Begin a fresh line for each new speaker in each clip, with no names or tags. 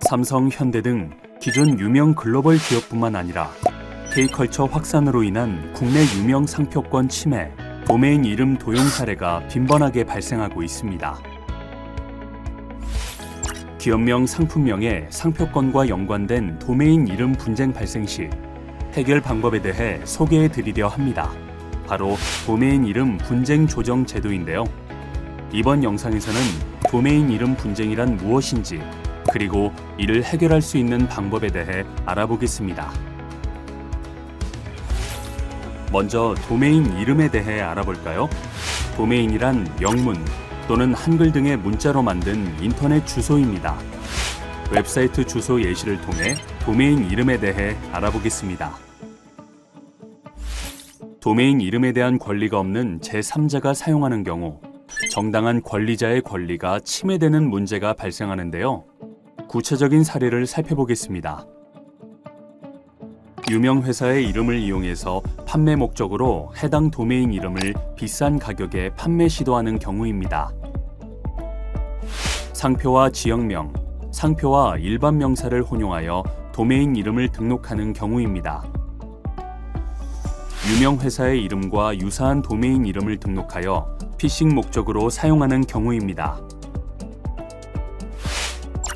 삼성, 현대 등 기존 유명 글로벌 기업뿐만 아니라 K컬처 확산으로 인한 국내 유명 상표권 침해, 도메인 이름 도용 사례가 빈번하게 발생하고 있습니다. 기업명, 상품명의 상표권과 연관된 도메인 이름 분쟁 발생 시 해결 방법에 대해 소개해 드리려 합니다. 바로 도메인 이름 분쟁 조정 제도인데요. 이번 영상에서는 도메인 이름 분쟁이란 무엇인지 그리고 이를 해결할 수 있는 방법에 대해 알아보겠습니다. 먼저 도메인 이름에 대해 알아볼까요? 도메인이란 영문 또는 한글 등의 문자로 만든 인터넷 주소입니다. 웹사이트 주소 예시를 통해 도메인 이름에 대해 알아보겠습니다. 도메인 이름에 대한 권리가 없는 제3자가 사용하는 경우 정당한 권리자의 권리가 침해되는 문제가 발생하는데요. 구체적인 사례를 살펴보겠습니다. 유명 회사의 이름을 이용해서 판매 목적으로 해당 도메인 이름을 비싼 가격에 판매 시도하는 경우입니다. 상표와 지역명, 상표와 일반 명사를 혼용하여 도메인 이름을 등록하는 경우입니다. 유명 회사의 이름과 유사한 도메인 이름을 등록하여 피싱 목적으로 사용하는 경우입니다.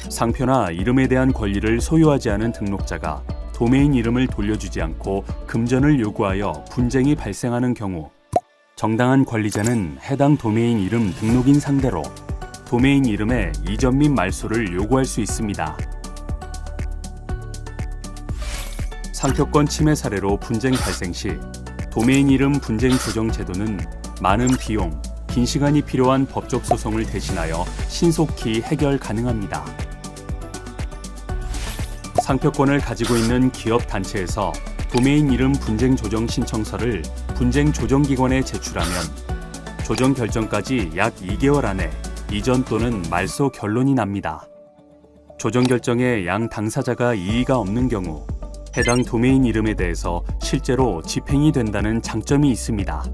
상표나 이름에 대한 권리를 소유하지 않은 등록자가 도메인 이름을 돌려주지 않고 금전을 요구하여 분쟁이 발생하는 경우 정당한 관리자는 해당 도메인 이름 등록인 상대로 도메인 이름의 이전 및 말소를 요구할 수 있습니다. 상표권 침해 사례로 분쟁 발생 시 도메인 이름 분쟁 조정 제도는 많은 비용, 긴 시간이 필요한 법적 소송을 대신하여 신속히 해결 가능합니다. 상표권을 가지고 있는 기업 단체에서 도메인 이름 분쟁 조정 신청서를 분쟁 조정 기관에 제출하면 조정 결정까지 약 2개월 안에 이전 또는 말소 결론이 납니다. 조정 결정에 양 당사자가 이의가 없는 경우 해당 도메인 이름에 대해서 실제로 집행이 된다는 장점이 있습니다.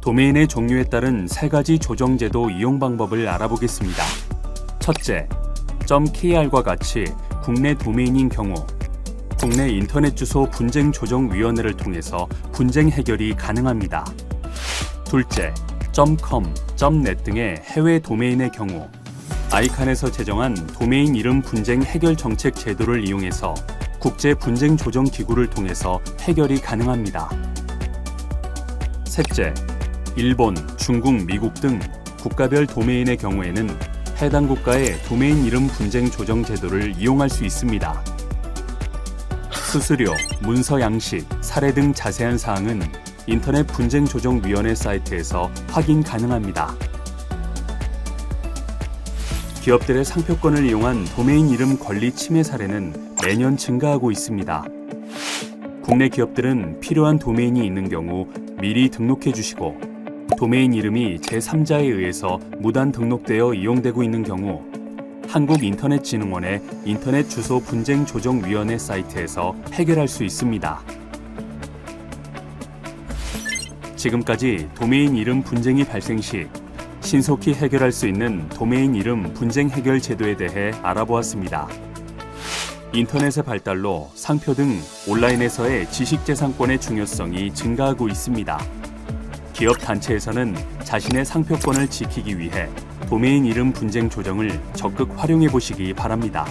도메인의 종류에 따른 세 가지 조정 제도 이용 방법을 알아보겠습니다. 첫째, .kr과 같이 국내 도메인인 경우 국내 인터넷 주소 분쟁 조정 위원회를 통해서 분쟁 해결이 가능합니다. 둘째, .com, .net 등의 해외 도메인의 경우 아이칸에서 제정한 도메인 이름 분쟁 해결 정책 제도를 이용해서 국제 분쟁 조정 기구를 통해서 해결이 가능합니다. 셋째, 일본, 중국, 미국 등 국가별 도메인의 경우에는 해당 국가의 도메인 이름 분쟁 조정 제도를 이용할 수 있습니다. 수수료, 문서 양식, 사례 등 자세한 사항은 인터넷 분쟁 조정 위원회 사이트에서 확인 가능합니다. 기업들의 상표권을 이용한 도메인 이름 권리 침해 사례는 매년 증가하고 있습니다. 국내 기업들은 필요한 도메인이 있는 경우 미리 등록해 주시고 도메인 이름이 제3자에 의해서 무단 등록되어 이용되고 있는 경우 한국인터넷진흥원의 인터넷 주소 분쟁 조정 위원회 사이트에서 해결할 수 있습니다. 지금까지 도메인 이름 분쟁이 발생 시 신속히 해결할 수 있는 도메인 이름 분쟁 해결 제도에 대해 알아보았습니다. 인터넷의 발달로 상표 등 온라인에서의 지식재산권의 중요성이 증가하고 있습니다. 기업 단체에서는 자신의 상표권을 지키기 위해 도메인 이름 분쟁 조정을 적극 활용해 보시기 바랍니다.